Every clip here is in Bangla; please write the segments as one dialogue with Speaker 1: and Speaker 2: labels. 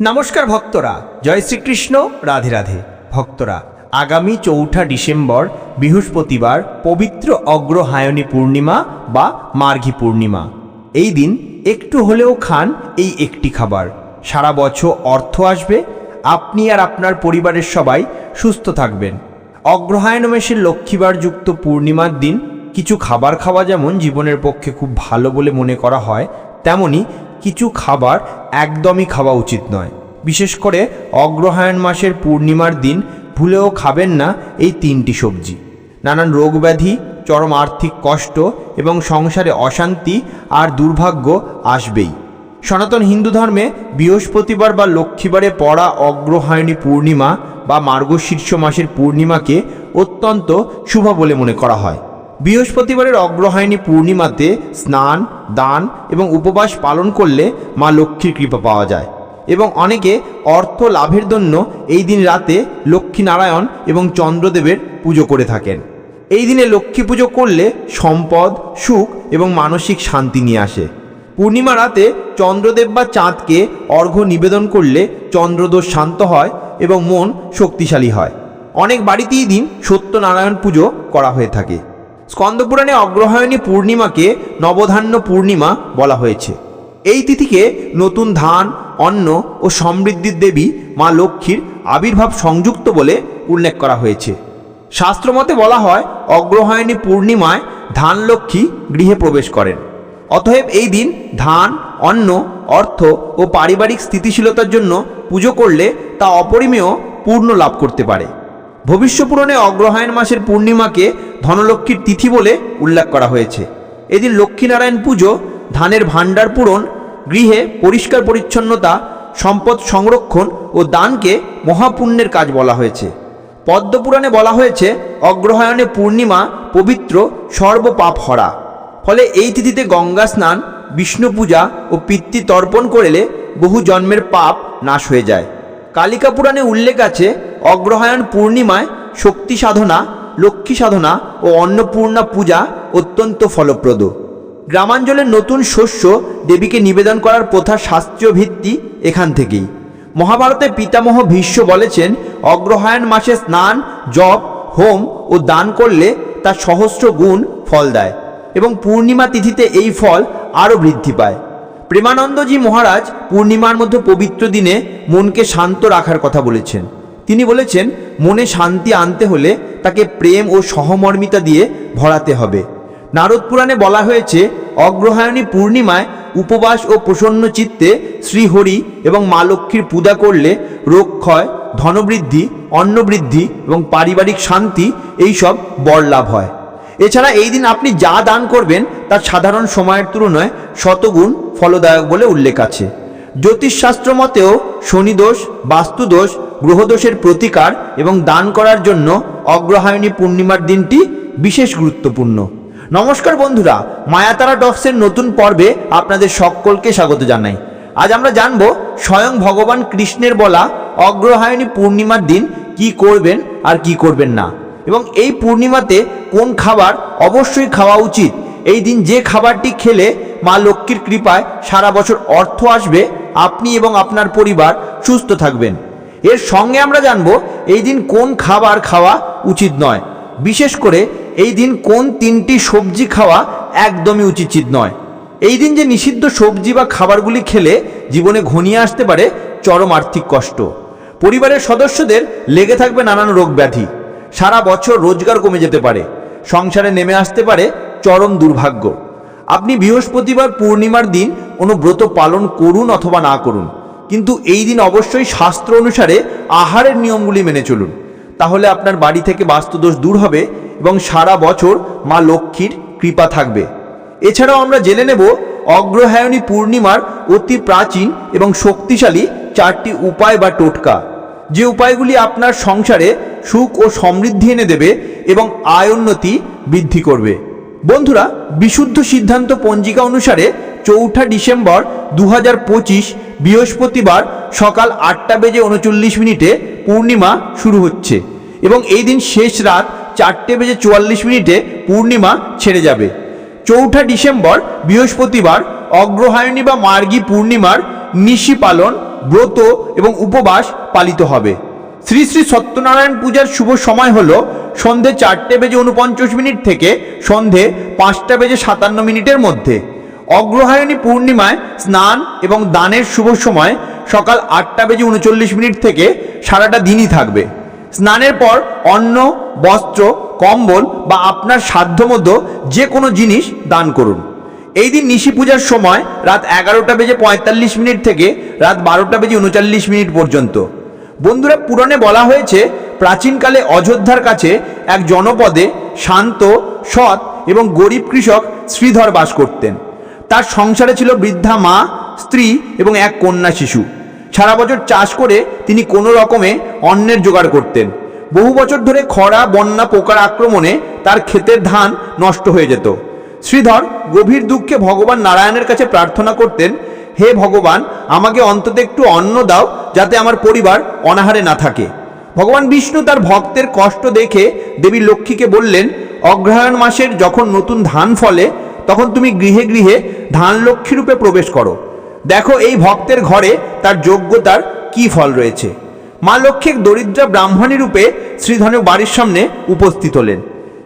Speaker 1: নমস্কার ভক্তরা, জয় শ্রীকৃষ্ণ, রাধে রাধে। ভক্তরা, আগামী চৌঠা ডিসেম্বর, বৃহস্পতিবার, পবিত্র অগ্রহায়ণী পূর্ণিমা বা মার্ঘী পূর্ণিমা। এই দিন একটু হলেও খান এই একটি খাবার। সারা বছর অর্থ আসবে, আপনি আর আপনার পরিবারের সবাই সুস্থ থাকবেন। অগ্রহায়ণ মাসের লক্ষ্মীবার যুক্ত পূর্ণিমার দিন কিছু খাবার খাওয়া যেমন জীবনের পক্ষে খুব ভালো বলে মনে করা হয়, তেমনি কিছু খাবার একদমই খাওয়া উচিত নয়। বিশেষ করে অগ্রহায়ণ মাসের পূর্ণিমার দিন ভুলেও খাবেন না এই তিনটি সবজি। নানান রোগ ব্যাধি চরম আর্থিক কষ্ট এবং সংসারে অশান্তি আর দুর্ভাগ্য আসবেই। সনাতন হিন্দু ধর্মে বৃহস্পতিবার বা লক্ষ্মীবারে পড়া অগ্রহায়ণী পূর্ণিমা বা মার্গশীর্ষ মাসের পূর্ণিমাকে অত্যন্ত শুভ বলে মনে করা হয়। বৃহস্পতিবারের অগ্রহায়ণী পূর্ণিমাতে স্নান, দান এবং উপবাস পালন করলে মা লক্ষ্মীর কৃপা পাওয়া যায় এবং অনেকে অর্থ লাভের জন্য এই দিন রাতে লক্ষ্মীনারায়ণ এবং চন্দ্রদেবের পুজো করে থাকেন। এই দিনে লক্ষ্মী পুজো করলে সম্পদ, সুখ এবং মানসিক শান্তি নিয়ে আসে। পূর্ণিমা রাতে চন্দ্রদেব বা চাঁদকে অর্ঘ্য নিবেদন করলে চন্দ্রদোষ শান্ত হয় এবং মন শক্তিশালী হয়। অনেক বাড়িতেই দিন সত্যনারায়ণ পুজো করা হয়ে থাকে। স্কন্দপুরাণে অগ্রহায়ণী পূর্ণিমাকে নবধান্য পূর্ণিমা বলা হয়েছে। এই তিথিকে নতুন ধান, অন্ন ও সমৃদ্ধির দেবী মা লক্ষ্মীর আবির্ভাব সংযুক্ত বলে উল্লেখ করা হয়েছে। শাস্ত্রমতে বলা হয়, অগ্রহায়ণী পূর্ণিমায় ধান লক্ষ্মী গৃহে প্রবেশ করেন। অতএব এই দিন ধান, অন্ন, অর্থ ও পারিবারিক স্থিতিশীলতার জন্য পুজো করলে তা অপরিমেয় পূর্ণ লাভ করতে পারে। ভবিষ্যপুরণে অগ্রহায়ণ মাসের পূর্ণিমাকে ধনলক্ষ্মীর তিথি বলে উল্লেখ করা হয়েছে। এদিন লক্ষ্মীনারায়ণ পুজো, ধানের ভাণ্ডার পূরণ, গৃহে পরিষ্কার পরিচ্ছন্নতা, সম্পদ সংরক্ষণ ও দানকে মহাপুণ্যের কাজ বলা হয়েছে। পদ্মপুরাণে বলা হয়েছে, অগ্রহায়ণে পূর্ণিমা পবিত্র সর্বপাপ হরা। ফলে এই তিথিতে গঙ্গা স্নান বিষ্ণু পূজা ও পিতৃ তর্পণ করলে বহু জন্মের পাপ নাশ হয়ে যায়। কালিকা পুরাণে উল্লেখ আছে, অগ্রহায়ণ পূর্ণিমায় শক্তি সাধনা, লক্ষ্মী সাধনা ও অন্নপূর্ণা পূজা অত্যন্ত ফলপ্রদ। গ্রামাঞ্চলের নতুন শস্য দেবীকে নিবেদন করার প্রথা শাস্ত্রীয় ভিত্তি এখান থেকেই। মহাভারতে পিতামহ ভীষ্ম বলেছেন, অগ্রহায়ণ মাসে স্নান, জপ, হোম ও দান করলে তার সহস্র গুণ ফল দেয় এবং পূর্ণিমা তিথিতে এই ফল আরও বৃদ্ধি পায়। প্রেমানন্দজি মহারাজ পূর্ণিমার মধ্যে পবিত্র দিনে মনকে শান্ত রাখার কথা বলেছেন। তিনি বলেছেন, মনে শান্তি আনতে হলে তাকে প্রেম ও সহমর্মিতা দিয়ে ভরাতে হবে। নারদ পুরাণে বলা হয়েছে, অগ্রহায়ণী পূর্ণিমায় উপবাস ও প্রসন্ন চিত্তে শ্রীহরি এবং মা লক্ষ্মীর পূজা করলে রোগ ক্ষয়, ধনবৃদ্ধি, অন্নবৃদ্ধি এবং পারিবারিক শান্তি, এইসব বর লাভ হয়। এছাড়া এই দিন আপনি যা দান করবেন, তার সাধারণ সময়ের তুলনায় শতগুণ ফলদায়ক বলে উল্লেখ আছে। জ্যোতিষশাস্ত্র মতেও শনিদোষ বাস্তুদোষ গ্রহদোষের প্রতিকার এবং দান করার জন্য অগ্রহায়ণী পূর্ণিমার দিনটি বিশেষ গুরুত্বপূর্ণ। নমস্কার বন্ধুরা, মায়াতারা ডক্সের নতুন পর্বে আপনাদের সকলকে স্বাগত জানাই। আজ আমরা জানব স্বয়ং ভগবান কৃষ্ণের বলা অগ্রহায়ণী পূর্ণিমার দিন কি করবেন আর কি করবেন না। এবং এই পূর্ণিমাতে কোন খাবার অবশ্যই খাওয়া উচিত? এই দিন যে খাবারটি খেলে মা লক্ষ্মীর কৃপায় সারা বছর অর্থ আসবে, আপনি এবং আপনার পরিবার সুস্থ থাকবেন। এর সঙ্গে আমরা জানব এই দিন কোন খাবার খাওয়া উচিত নয়। বিশেষ করে এই দিন কোন তিনটি সবজি খাওয়া একদমই উচিত নয়। এই দিন যে নিষিদ্ধ সবজি বা খাবারগুলি খেলে জীবনে ঘনিয়ে আসতে পারে চরম আর্থিক কষ্ট। পরিবারের সদস্যদের লেগে থাকবে নানান রোগ ব্যাধি সারা বছর রোজগার কমে যেতে পারে। সংসারে নেমে আসতে পারে চরম দুর্ভাগ্য। আপনি বৃহস্পতিবার পূর্ণিমার দিন কোনো ব্রত পালন করুন অথবা না করুন। কিন্তু এই দিন অবশ্যই শাস্ত্র অনুসারে আহারের নিয়মগুলি মেনে চলুন। তাহলে আপনার বাড়ি থেকে বাস্তুদোষ দূর হবে এবং সারা বছর মা লক্ষ্মীর কৃপা থাকবে। এছাড়াও আমরা জেনে নেব, অগ্রহায়ণী পূর্ণিমার অতি প্রাচীন এবং শক্তিশালী চারটি উপায় বা টোটকা। যে উপায়গুলি আপনার সংসারে সুখ ও সমৃদ্ধি এনে দেবে এবং আয় উন্নতি বৃদ্ধি করবে। বন্ধুরা, বিশুদ্ধ সিদ্ধান্ত পঞ্জিকা অনুসারে চৌঠা ডিসেম্বর দু পঁচিশ বৃহস্পতিবার সকাল আটটা বেজে উনচল্লিশ মিনিটে পূর্ণিমা শুরু হচ্ছে এবং এই দিন শেষ রাত চারটে বেজে চুয়াল্লিশ মিনিটে পূর্ণিমা ছেড়ে যাবে। চৌঠা ডিসেম্বর বৃহস্পতিবার অগ্রহায়ণী বা মার্গী পূর্ণিমার নিশি পালন ব্রত এবং উপবাস পালিত হবে। শ্রী শ্রী সত্যনারায়ণ পূজার শুভ সময় হল সন্ধে চারটে বেজে উনপঞ্চাশ মিনিট থেকে সন্ধে পাঁচটা বেজে সাতান্ন মিনিটের মধ্যে। অগ্রহায়ণী পূর্ণিমায় স্নান এবং দানের শুভ সময় সকাল আটটা বেজে উনচল্লিশ মিনিট থেকে সারাটা দিনই থাকবে। স্নানের পর অন্ন, বস্ত্র, কম্বল বা আপনার সাধ্যমতো যে কোনো জিনিস দান করুন। এই দিন নিশি পূজার সময় রাত এগারোটা বেজে পঁয়তাল্লিশ মিনিট থেকে রাত বারোটা বেজে উনচল্লিশ মিনিট পর্যন্ত। বন্ধুরা, পুরাণে বলা হয়েছে, প্রাচীনকালে অযোধ্যার কাছে এক জনপদে শান্ত, সৎ এবং গরিব কৃষক শ্রীধর বাস করতেন। তার সংসারে ছিল বৃদ্ধা মা, স্ত্রী এবং এক কন্যা শিশু। সারা বছর চাষ করে তিনি কোনো রকমে অন্নের জোগাড় করতেন। বহু বছর ধরে খরা, বন্যা, পোকার আক্রমণে তার ক্ষেতের ধান নষ্ট হয়ে যেত। শ্রীধর গভীর দুঃখে ভগবান নারায়ণের কাছে প্রার্থনা করতেন, হে ভগবান, আমাকে অন্তত একটু অন্ন দাও যাতে আমার পরিবার অনাহারে না থাকে। ভগবান বিষ্ণু তার ভক্তের কষ্ট দেখে দেবী লক্ষ্মীকে বললেন, অগ্রহায়ণ মাসের যখন নতুন ধান ফলে, তখন তুমি গৃহে গৃহে ধান লক্ষ্মী রূপে প্রবেশ করো। দেখো এই ভক্তের ঘরে তার যোগ্যতার কি ফল রয়েছে। মা লক্ষ্মী দরিদ্রা ব্রাহ্মণী রূপে শ্রীধরের বাড়ির সামনে উপস্থিত হলেন।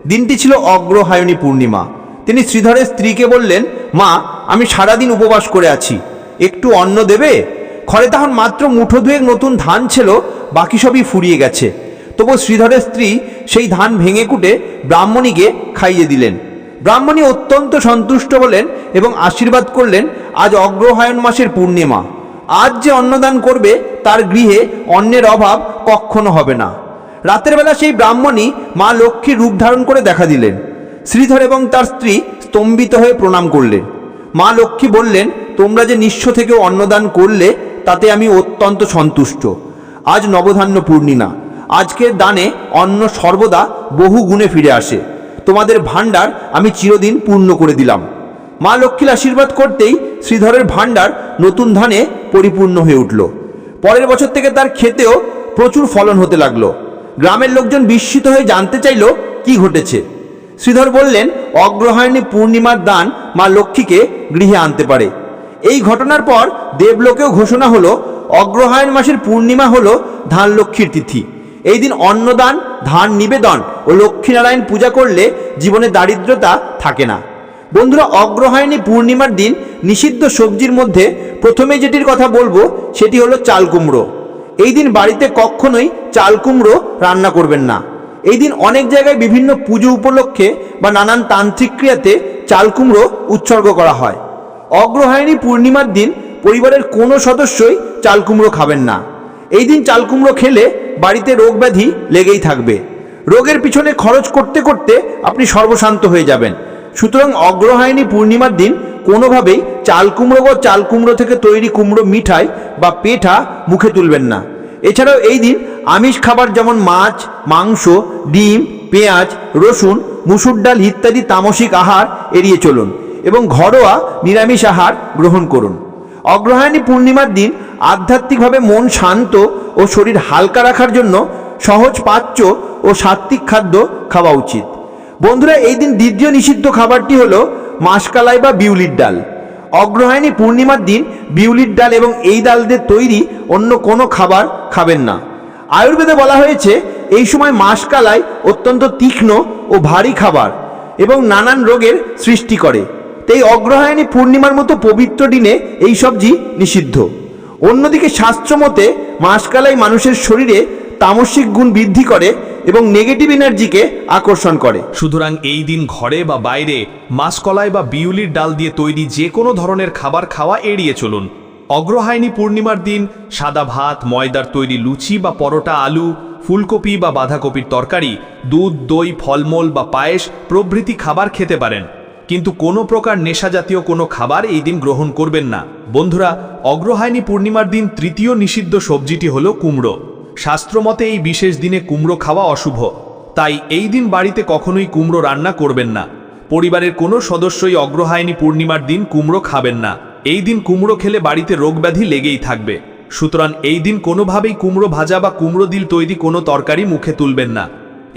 Speaker 1: দিনটি ছিল অগ্রহায়ণী পূর্ণিমা। তিনি শ্রীধরের স্ত্রীকে বললেন, মা, আমি সারাদিন উপবাস করে আছি। একটু অন্ন দেবে? ঘরে তখন মাত্র মুঠো দুয়েক নতুন ধান ছিল, বাকি সবই ফুরিয়ে গেছে। তবু শ্রীধরের স্ত্রী সেই ধান ভেঙে কুটে ব্রাহ্মণীকে খাইয়ে দিলেন। ব্রাহ্মণী অত্যন্ত সন্তুষ্ট হলেন এবং আশীর্বাদ করলেন, আজ অগ্রহায়ণ মাসের পূর্ণিমা। আজ যে অন্নদান করবে, তার গৃহে অন্নের অভাব কখনো হবে না। রাতের বেলা সেই ব্রাহ্মণী মা লক্ষ্মীর রূপ ধারণ করে দেখা দিলেন। শ্রীধর এবং তার স্ত্রী স্তম্ভিত হয়ে প্রণাম করলেন মা লক্ষ্মী বললেন, তোমরা যে নিঃস্ব থেকে অন্নদান করলে, তাতে আমি অত্যন্ত সন্তুষ্ট। আজ নবধান্য পূর্ণিমা। আজকের দানে অন্ন সর্বদা বহু গুণে ফিরে আসে। তোমাদের ভাণ্ডার আমি চিরদিন পূর্ণ করে দিলাম। মা লক্ষ্মীর আশীর্বাদ করতেই শ্রীধরের ভাণ্ডার নতুন ধানে পরিপূর্ণ হয়ে উঠল। পরের বছর থেকে তার খেতেও প্রচুর ফলন হতে লাগল। গ্রামের লোকজন বিস্মিত হয়ে জানতে চাইল, কি ঘটেছে? শ্রীধর বললেন, অগ্রহায়ণী পূর্ণিমার দান মা লক্ষ্মীকে গৃহে আনতে পারে। এই ঘটনার পর দেবলোকেও ঘোষণা হলো, অগ্রহায়ণ মাসের পূর্ণিমা হলো ধান লক্ষ্মীর তিথি। এই দিন অন্নদান, ধান নিবেদন ও লক্ষ্মীনারায়ণ পূজা করলে জীবনে দারিদ্রতা থাকে না। বন্ধুরা, অগ্রহায়ণী পূর্ণিমার দিন নিষিদ্ধ সবজির মধ্যে প্রথমে যেটির কথা বলব, সেটি হলো চাল কুমড়ো। এই দিন বাড়িতে কখনোই চাল কুমড়ো রান্না করবেন না। এই দিন অনেক জায়গায় বিভিন্ন পুজো উপলক্ষে বা নানান তান্ত্রিক ক্রিয়াতে চাল কুমড়ো উৎসর্গ করা হয়। অগ্রহায়ণী পূর্ণিমার দিন পরিবারের কোনো সদস্যই চাল কুমড়ো খাবেন না। এই দিন চাল কুমড়ো খেলে বাড়িতে রোগ ব্যাধি লেগেই থাকবে। রোগের পিছনে খরচ করতে করতে আপনি সর্বশান্ত হয়ে যাবেন। সুতরাং অগ্রহায়ণী পূর্ণিমার দিন কোনোভাবেই চাল কুমড়ো বা চাল কুমড়ো থেকে তৈরি কুমড়ো মিঠাই বা পেঠা মুখে তুলবেন না। এছাড়াও এই দিন আমিষ খাবার যেমন মাছ, মাংস, ডিম, পেঁয়াজ, রসুন, মুসুর ডাল ইত্যাদি তামসিক আহার এড়িয়ে চলুন এবং ঘরোয়া নিরামিষ আহার গ্রহণ করুন। অগ্রহায়ণী পূর্ণিমার দিন আধ্যাত্মিকভাবে মন শান্ত ও শরীর হালকা রাখার জন্য সহজ পাচ্য ও সাত্ত্বিক খাদ্য খাওয়া উচিত। বন্ধুরা, এই দিন দ্বিতীয় নিষিদ্ধ খাবারটি হলো মাসকালাই বা বিউলির ডাল। অগ্রহায়ণী পূর্ণিমার দিন বিউলির ডাল এবং এই ডাল দিয়ে তৈরি অন্য কোনো খাবার খাবেন না। আয়ুর্বেদে বলা হয়েছে, এই সময় মাসকালাই অত্যন্ত তীক্ষ্ণ ও ভারী খাবার এবং নানান রোগের সৃষ্টি করে। তাই অগ্রহায়ণী পূর্ণিমার মতো পবিত্র দিনে এই সবজি নিষিদ্ধ। অন্যদিকে শাস্ত্রমতে মাসকালাই মানুষের শরীরে তামসিক গুণ বৃদ্ধি করে এবং নেগেটিভ এনার্জিকে আকর্ষণ করে।
Speaker 2: সুতরাং এই দিন ঘরে বা বাইরে মাসকলাই বা বিউলির ডাল দিয়ে তৈরি যে কোনো ধরনের খাবার খাওয়া এড়িয়ে চলুন। অগ্রহায়ণী পূর্ণিমার দিন সাদা ভাত, ময়দার তৈরি লুচি বা পরোটা, আলু, ফুলকপি বা বাঁধাকপির তরকারি, দুধ, দই, ফলমূল বা পায়েস প্রভৃতি খাবার খেতে পারেন। কিন্তু কোনো প্রকার নেশা জাতীয় কোনো খাবার এই দিন গ্রহণ করবেন না। বন্ধুরা, অগ্রহায়ণী পূর্ণিমার দিন তৃতীয় নিষিদ্ধ সবজিটি হলো কুমড়ো। শাস্ত্রমতে এই বিশেষ দিনে কুমড়ো খাওয়া অশুভ। তাই এই দিন বাড়িতে কখনোই কুমড়ো রান্না করবেন না। পরিবারের কোনো সদস্যই অগ্রহায়ণী পূর্ণিমার দিন কুমড়ো খাবেন না। এই দিন কুমড়ো খেলে বাড়িতে রোগব্যাধি লেগেই থাকবে। সুতরাং এই দিন কোনোভাবেই কুমড়ো ভাজা বা কুমড়ো দিল তৈরি কোনো তরকারি মুখে তুলবেন না।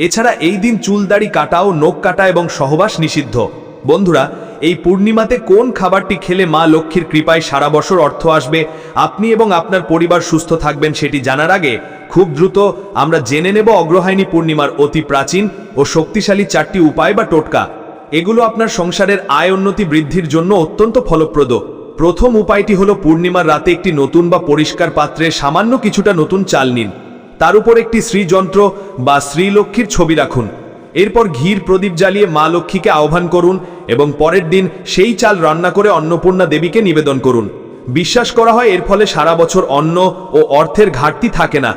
Speaker 2: এছাড়া এই দিন চুলদাড়ি কাটা ও নখ কাটা এবং সহবাস নিষিদ্ধ। বন্ধুরা, এই পূর্ণিমাতে কোন খাবারটি খেলে মা লক্ষ্মীর কৃপায় সারা বছর অর্থ আসবে, আপনি এবং আপনার পরিবার সুস্থ থাকবেন সেটি জানার আগে খুব দ্রুত আমরা জেনে নেব অগ্রহায়ণী পূর্ণিমার অতি প্রাচীন ও শক্তিশালী চারটি উপায় বা টোটকা। এগুলো আপনার সংসারের আয় উন্নতি বৃদ্ধির জন্য অত্যন্ত ফলপ্রদ। প্রথম উপায়টি হলো পূর্ণিমার রাতে একটি নতুন বা পরিষ্কার পাত্রে সামান্য কিছুটা নতুন চাল নিন। তার উপর একটি শ্রীযন্ত্র বা শ্রীলক্ষ্মীর ছবি রাখুন। এরপর ঘির প্রদীপ জ্বালিয়ে মা লক্ষ্মীকে আহ্বান করুন এবং পরের দিন সেই চাল রান্না করে অন্নপূর্ণা দেবীকে নিবেদন করুন। বিশ্বাস করা হয় এর ফলে সারা বছর অন্ন ও অর্থের ঘাটতি থাকে না।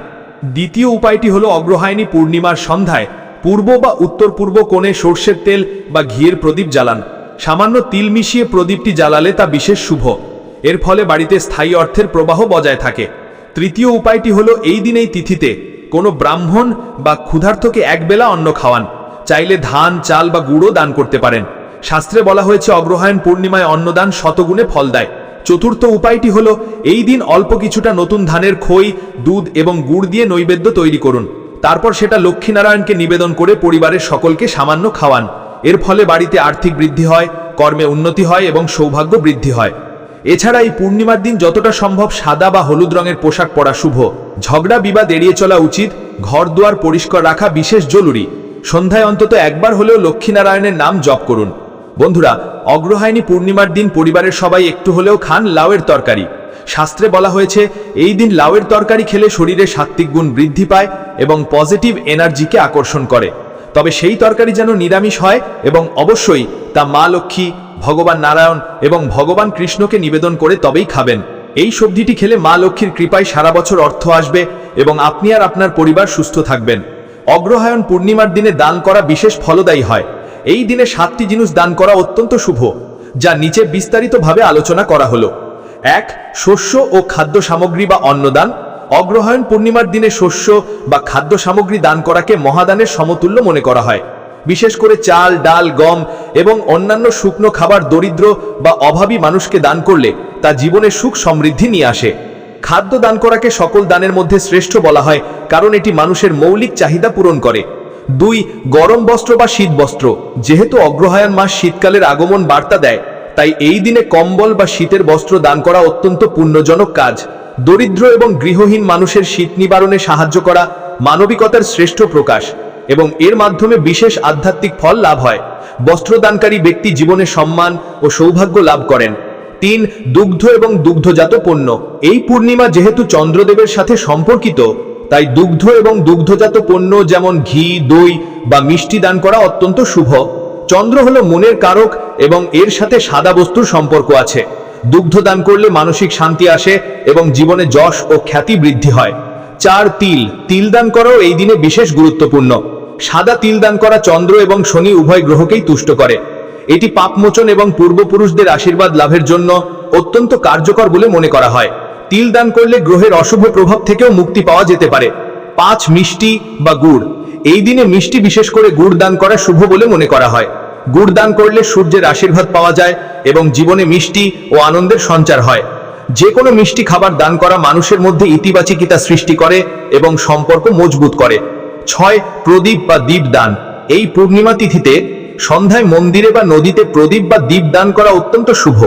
Speaker 2: দ্বিতীয় উপায়টি হলো অগ্রহায়ণী পূর্ণিমার সন্ধ্যায় পূর্ব বা উত্তর পূর্ব কোণে সর্ষের তেল বা ঘিয়ের প্রদীপ জ্বালান। সামান্য তিল মিশিয়ে প্রদীপটি জ্বালালে তা বিশেষ শুভ। এর ফলে বাড়িতে স্থায়ী অর্থের প্রবাহ বজায় থাকে। তৃতীয় উপায়টি হলো এই দিন এই তিথিতে কোনো ব্রাহ্মণ বা ক্ষুধার্তকে একবেলা অন্ন খাওয়ান। চাইলে ধান, চাল বা গুঁড়ো দান করতে পারেন। শাস্ত্রে বলা হয়েছে, অগ্রহায়ণ পূর্ণিমায় অন্নদান শতগুণে ফল দেয়। চতুর্থ উপায়টি হলো এই দিন অল্প কিছুটা নতুন ধানের খই, দুধ এবং গুড় দিয়ে নৈবেদ্য তৈরি করুন। তারপর সেটা লক্ষ্মীনারায়ণকে নিবেদন করে পরিবারের সকলকে সামান্য খাওয়ান। এর ফলে বাড়িতে আর্থিক বৃদ্ধি হয়, কর্মে উন্নতি হয় এবং সৌভাগ্য বৃদ্ধি হয়। এছাড়া এই পূর্ণিমার দিন যতটা সম্ভব সাদা বা হলুদ রঙের পোশাক পরা শুভ। ঝগড়া, বিবাদ এড়িয়ে চলা উচিত ঘর দুয়ার পরিষ্কার রাখা বিশেষ জরুরি। সন্ধ্যায় অন্তত একবার হলেও লক্ষ্মীনারায়ণের নাম জপ করুন। বন্ধুরা, অগ্রহায়ণী পূর্ণিমার দিন পরিবারের সবাই একটু হলেও খান লাউয়ের তরকারি। শাস্ত্রে বলা হয়েছে, এই দিন লাউয়ের তরকারি খেলে শরীরে সাত্ত্বিক গুণ বৃদ্ধি পায় এবং পজিটিভ এনার্জিকে আকর্ষণ করে। তবে সেই তরকারি যেন নিরামিষ হয় এবং অবশ্যই তা মা লক্ষ্মী, ভগবান নারায়ণ এবং ভগবান কৃষ্ণকে নিবেদন করে তবেই খাবেন। এই সবজিটি খেলে মা লক্ষ্মীর কৃপায় সারা বছর অর্থ আসবে এবং আপনি আর আপনার পরিবার সুস্থ থাকবেন। অগ্রহায়ণ পূর্ণিমার দিনে দান করা বিশেষ ফলদায়ী হয়। এই দিনে সাতটি জিনিস দান করা অত্যন্ত শুভ, যা নিচে বিস্তারিতভাবে আলোচনা করা হলো। এক, শস্য ও খাদ্য সামগ্রী বা অন্নদান। অগ্রহায়ণ পূর্ণিমার দিনে শস্য বা খাদ্য সামগ্রী দান করাকে মহাদানের সমতুল্য মনে করা হয়। বিশেষ করে চাল, ডাল, গম এবং অন্যান্য শুকনো খাবার দরিদ্র বা অভাবী মানুষকে দান করলে তা জীবনে সুখ সমৃদ্ধি নিয়ে আসে। খাদ্য দান করাকে সকল দানের মধ্যে শ্রেষ্ঠ বলা হয়, কারণ এটি মানুষের মৌলিক চাহিদা পূরণ করে। দুই, গরম বস্ত্র বা শীত বস্ত্র। যেহেতু অগ্রহায়ণ মাস শীতকালের আগমন বার্তা দেয়, তাই এই দিনে কম্বল বা শীতের বস্ত্র দান করা অত্যন্ত পুণ্যজনক কাজ। দরিদ্র এবং গৃহহীন মানুষের শীত নিবারণে সাহায্য করা মানবিকতার শ্রেষ্ঠ প্রকাশ এবং এর মাধ্যমে বিশেষ আধ্যাত্মিক ফল লাভ হয়। বস্ত্রদানকারী ব্যক্তি জীবনে সম্মান ও সৌভাগ্য লাভ করেন। তিন, দুগ্ধ এবং দুগ্ধজাত পণ্য। এই পূর্ণিমা যেহেতু চন্দ্রদেবের সাথে সম্পর্কিত, তাই দুগ্ধ এবং দুগ্ধজাত পণ্য যেমন ঘি, দই বা মিষ্টি দান করা অত্যন্ত শুভ। চন্দ্র হলো মনের কারক এবং এর সাথে সাদা বস্তুর সম্পর্ক আছে। দুগ্ধ দান করলে মানসিক শান্তি আসে এবং জীবনে যশ ও খ্যাতি বৃদ্ধি হয়। চার তিল। তিল দান করাও এই দিনে বিশেষ গুরুত্বপূর্ণ। সাদা তিল দান করা চন্দ্র এবং শনি উভয় গ্রহকেই তুষ্ট করে। এটি পাপমোচন এবং পূর্বপুরুষদের আশীর্বাদ লাভের জন্য অত্যন্ত কার্যকর বলে মনে করা হয়। তিল দান করলে গ্রহের অশুভ প্রভাব থেকেও মুক্তি পাওয়া যেতে পারে। পাঁচ মিষ্টি বা গুড়। এই দিনে মিষ্টি বিশেষ করে গুড় দান করা শুভ বলে মনে করা হয়। গুড় দান করলে সূর্যের আশীর্বাদ পাওয়া যায় এবং জীবনে মিষ্টি ও আনন্দের সঞ্চার হয়। যে কোনো মিষ্টি খাবার দান করা মানুষের মধ্যে ইতিবাচিকিতা সৃষ্টি করে এবং সম্পর্ক মজবুত করে। ছয়, প্রদীপ বা দীপ দান এই পূর্ণিমা তিথিতে সন্ধ্যায় মন্দিরে বা নদীতে প্রদীপ বা দীপ দান করা অত্যন্ত শুভ।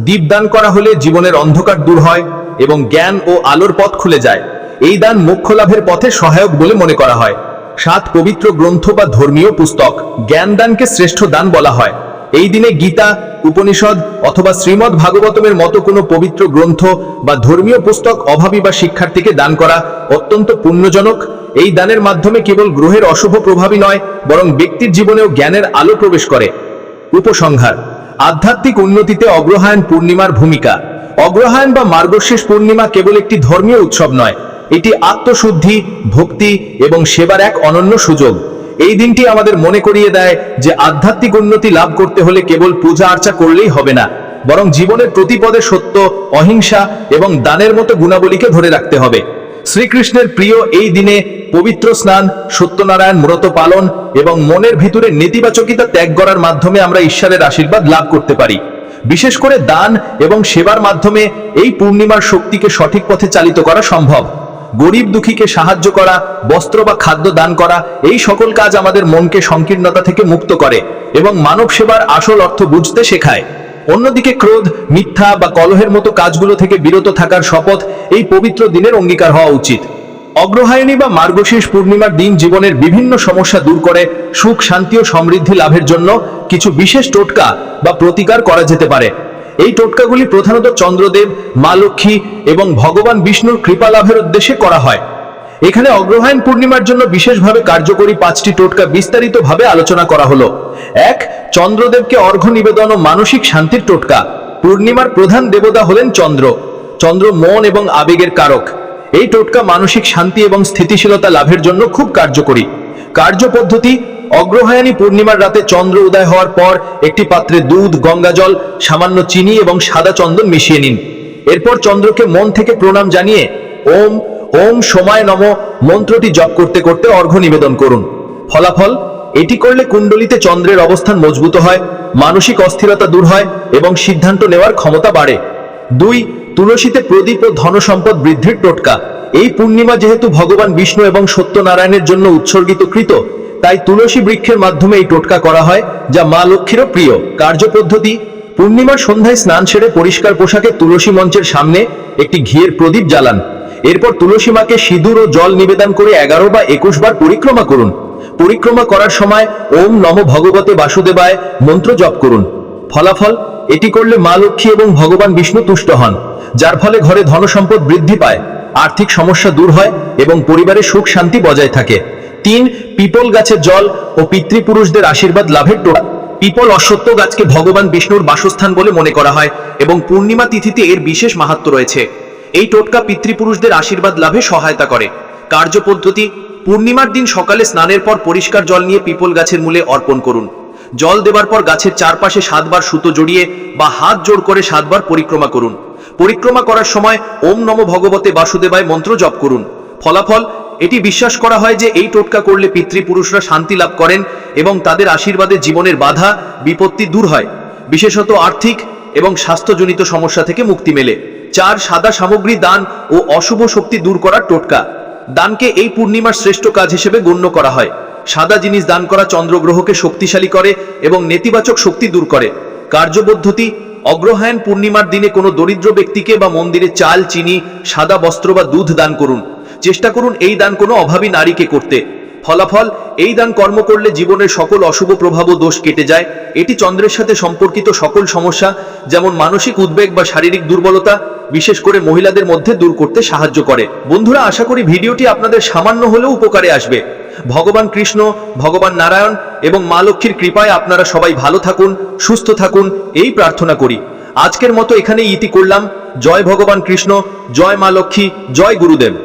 Speaker 2: দীপ দান করা হলে জীবনের অন্ধকার দূর হয় এবং জ্ঞান ও আলোর পথ খুলে যায়। এই দান মোক্ষ লাভের পথে সহায়ক বলে মনে করা হয়। সাত পবিত্র গ্রন্থ বা ধর্মীয় পুস্তক জ্ঞান দানকে শ্রেষ্ঠ দান বলা হয়। এই দিনে গীতা, উপনিষদ অথবা শ্রীমদ্ ভাগবতমের মতো কোনো পবিত্র গ্রন্থ বা ধর্মীয় পুস্তক অভাবী বা শিক্ষার্থীকে দান করা অত্যন্ত পুণ্যজনক। এই দানের মাধ্যমে কেবল গ্রহের অশুভ প্রভাবই নয়, বরং ব্যক্তির জীবনেও জ্ঞানের আলো প্রবেশ করে। উপসংহার, আধ্যাত্মিক উন্নতিতে অগ্রহায়ণ পূর্ণিমার ভূমিকা। অগ্রহায়ণ বা মার্গশীর্ষ পূর্ণিমা কেবল একটি ধর্মীয় উৎসব নয় এটি আত্মশুদ্ধি, ভক্তি এবং সেবার এক অনন্য সুযোগ। এই দিনটি আমাদের মনে করিয়ে দেয় যে আধ্যাত্মিক উন্নতি লাভ করতে হলে কেবল পূজা আর্চা করলেই হবে না, বরং জীবনের প্রতিপদে সত্য, অহিংসা এবং দানের মতো গুণাবলীকে ধরে রাখতে হবে। শ্রীকৃষ্ণের প্রিয় এই দিনে পবিত্র স্নান, সত্যনারায়ণ ব্রত পালন এবং মনের ভিতরে নেতিবাচকিতা ত্যাগ করার মাধ্যমে আমরা ঈশ্বরের আশীর্বাদ লাভ করতে পারি। বিশেষ করে দান এবং সেবার মাধ্যমে এই পূর্ণিমার শক্তিকে সঠিক পথে চালিত করা সম্ভব। গরিব দুঃখীকে সাহায্য করা, বস্ত্র বা খাদ্য দান করা, এই সকল কাজ আমাদের মনকে সংকীর্ণতা থেকে মুক্ত করে এবং মানব সেবার আসল অর্থ বুঝতে শেখায়। অন্যদিকে ক্রোধ, মিথ্যা বা কলহের মতো কাজগুলো থেকে বিরত থাকার শপথ এই পবিত্র দিনের অঙ্গীকার হওয়া উচিত। অগ্রহায়ণী বা মার্গশীর্ষ পূর্ণিমার দিন জীবনের বিভিন্ন সমস্যা দূর করে সুখ, শান্তি ও সমৃদ্ধি লাভের জন্য কিছু বিশেষ টোটকা বা প্রতিকার করা যেতে পারে। এই টোটকাগুলি প্রধানত চন্দ্রদেব, মা লক্ষ্মী এবং ভগবান বিষ্ণুর কৃপা লাভের উদ্দেশ্যে করা হয়। এখানে অগ্রহায়ণ পূর্ণিমার জন্য বিশেষভাবে কার্যকরী পাঁচটি টোটকা বিস্তারিতভাবে আলোচনা করা হলো। এক, চন্দ্রদেবকে অর্ঘ্য নিবেদন ও মানসিক শান্তির টোটকা। পূর্ণিমার প্রধান দেবতা হলেন চন্দ্র। চন্দ্র মন এবং আবেগের কারক। এই টোটকা মানসিক শান্তি এবং স্থিতিশীলতা লাভের জন্য খুব কার্যকরী। কার্য পদ্ধতি অগ্রহায়ণী পূর্ণিমার রাতে চন্দ্র উদয় হওয়ার পর একটি পাত্রে দুধ, গঙ্গাজল, সামান্য চিনি এবং সাদা চন্দন মিশিয়ে নিন। এরপর চন্দ্রকে মন থেকে প্রণাম জানিয়ে ওম ওম সময় নম মন্ত্রটি জপ করতে করতে অর্ঘ্য নিবেদন করুন। ফলাফল, এটি করলে কুণ্ডলিতে চন্দ্রের অবস্থান মজবুত হয়, মানসিক অস্থিরতা দূর হয় এবং সিদ্ধান্ত নেওয়ার ক্ষমতা বাড়ে। দুই, তুলসীতে প্রদীপ ও ধনসম্পদ বৃদ্ধির টোটকা। এই পূর্ণিমা যেহেতু ভগবান বিষ্ণু এবং সত্যনারায়ণের জন্য উৎসর্গিত কৃত তাই তুলসী বৃক্ষের মাধ্যমে এই টোটকা করা হয়, যা মা লক্ষ্মীরও প্রিয়। কার্যপদ্ধতি? পূর্ণিমার সন্ধ্যায় স্নান সেরে পরিষ্কার পোশাকে তুলসী মঞ্চের সামনে একটি ঘিয়ের প্রদীপ জ্বালান। এরপর তুলসী মাকে সিঁদুর ও জল নিবেদন করে এগারো বা একুশ বার পরিক্রমা করুন। পরিক্রমা করার সময় ওম নম ভগবতে বাসুদেবায় মন্ত্র জপ করুন। ফলাফল? এটি করলে মা লক্ষ্মী এবং ভগবান বিষ্ণু তুষ্ট হন, যার ফলে ঘরে ধনসম্পদ বৃদ্ধি পায়, আর্থিক সমস্যা দূর হয় এবং পরিবারে সুখ শান্তি বজায় থাকে। তিন, পিপল গাছের জল ও পিতৃপুরুষদের আশীর্বাদ লাভের টোটা পিপল অশ্বত্থ গাছকে ভগবান বিষ্ণুর বাসস্থান বলে মনে করা হয় এবং পূর্ণিমা তিথিতে এর বিশেষ মাহাত্ম রয়েছে। এই টোটকা পিতৃপুরুষদের আশীর্বাদ লাভে সহায়তা করে। কার্যপদ্ধতি পূর্ণিমার দিন সকালে স্নানের পর পরিষ্কার জল নিয়ে পিপল গাছের মূলে অর্পণ করুন। জল দেবার পর গাছের চারপাশে সাতবার সুতো জড়িয়ে বা হাত জোড় করে সাতবার পরিক্রমা করুন। পরিক্রমা করার সময় ওম নম ভগবতে বাসুদেবায় মন্ত্র জপ করুন। ফলাফল এটি বিশ্বাস করা হয় যে এই টোটকা করলে পিতৃপুরুষরা শান্তি লাভ করেন এবং তাদের আশীর্বাদে জীবনের বাধা, বিপত্তি দূর হয়। বিশেষত আর্থিক এবং স্বাস্থ্যজনিত সমস্যা থেকে মুক্তি মেলে। চার, সাদা সামগ্রী, দান ও অশুভ শক্তি দূর করার টোটকা। দানকে এই পূর্ণিমার শ্রেষ্ঠ কাজ হিসেবে গণ্য করা হয়। সাদা জিনিস দান করা চন্দ্রগ্রহকে শক্তিশালী করে এবং নেতিবাচক শক্তি দূর করে। কার্যপদ্ধতি, অগ্রহায়ণ পূর্ণিমার দিনে কোনো দরিদ্র ব্যক্তিকে বা মন্দিরে চাল, চিনি, সাদা বস্ত্র বা দুধ দান করুন। চেষ্টা করুন এই দান কোনো অভাবী নারীকে করতে। ফলাফল, এই দান কর্ম করলে জীবনের সকল অশুভ প্রভাব ও দোষ কেটে যায়। এটি চন্দ্রের সাথে সম্পর্কিত সকল সমস্যা, যেমন মানসিক উদ্বেগ বা শারীরিক দুর্বলতা, বিশেষ করে মহিলাদের মধ্যে দূর করতে সাহায্য করে। বন্ধুরা, আশা করি ভিডিওটি আপনাদের সামান্য হলেও উপকারে আসবে। ভগবান কৃষ্ণ, ভগবান নারায়ণ এবং মা লক্ষ্মীর কৃপায় আপনারা সবাই ভালো থাকুন, সুস্থ থাকুন, এই প্রার্থনা করি। আজকের মতো এখানে ইতি করলাম। জয় ভগবান কৃষ্ণ, জয় মা লক্ষ্মী, জয় গুরুদেব।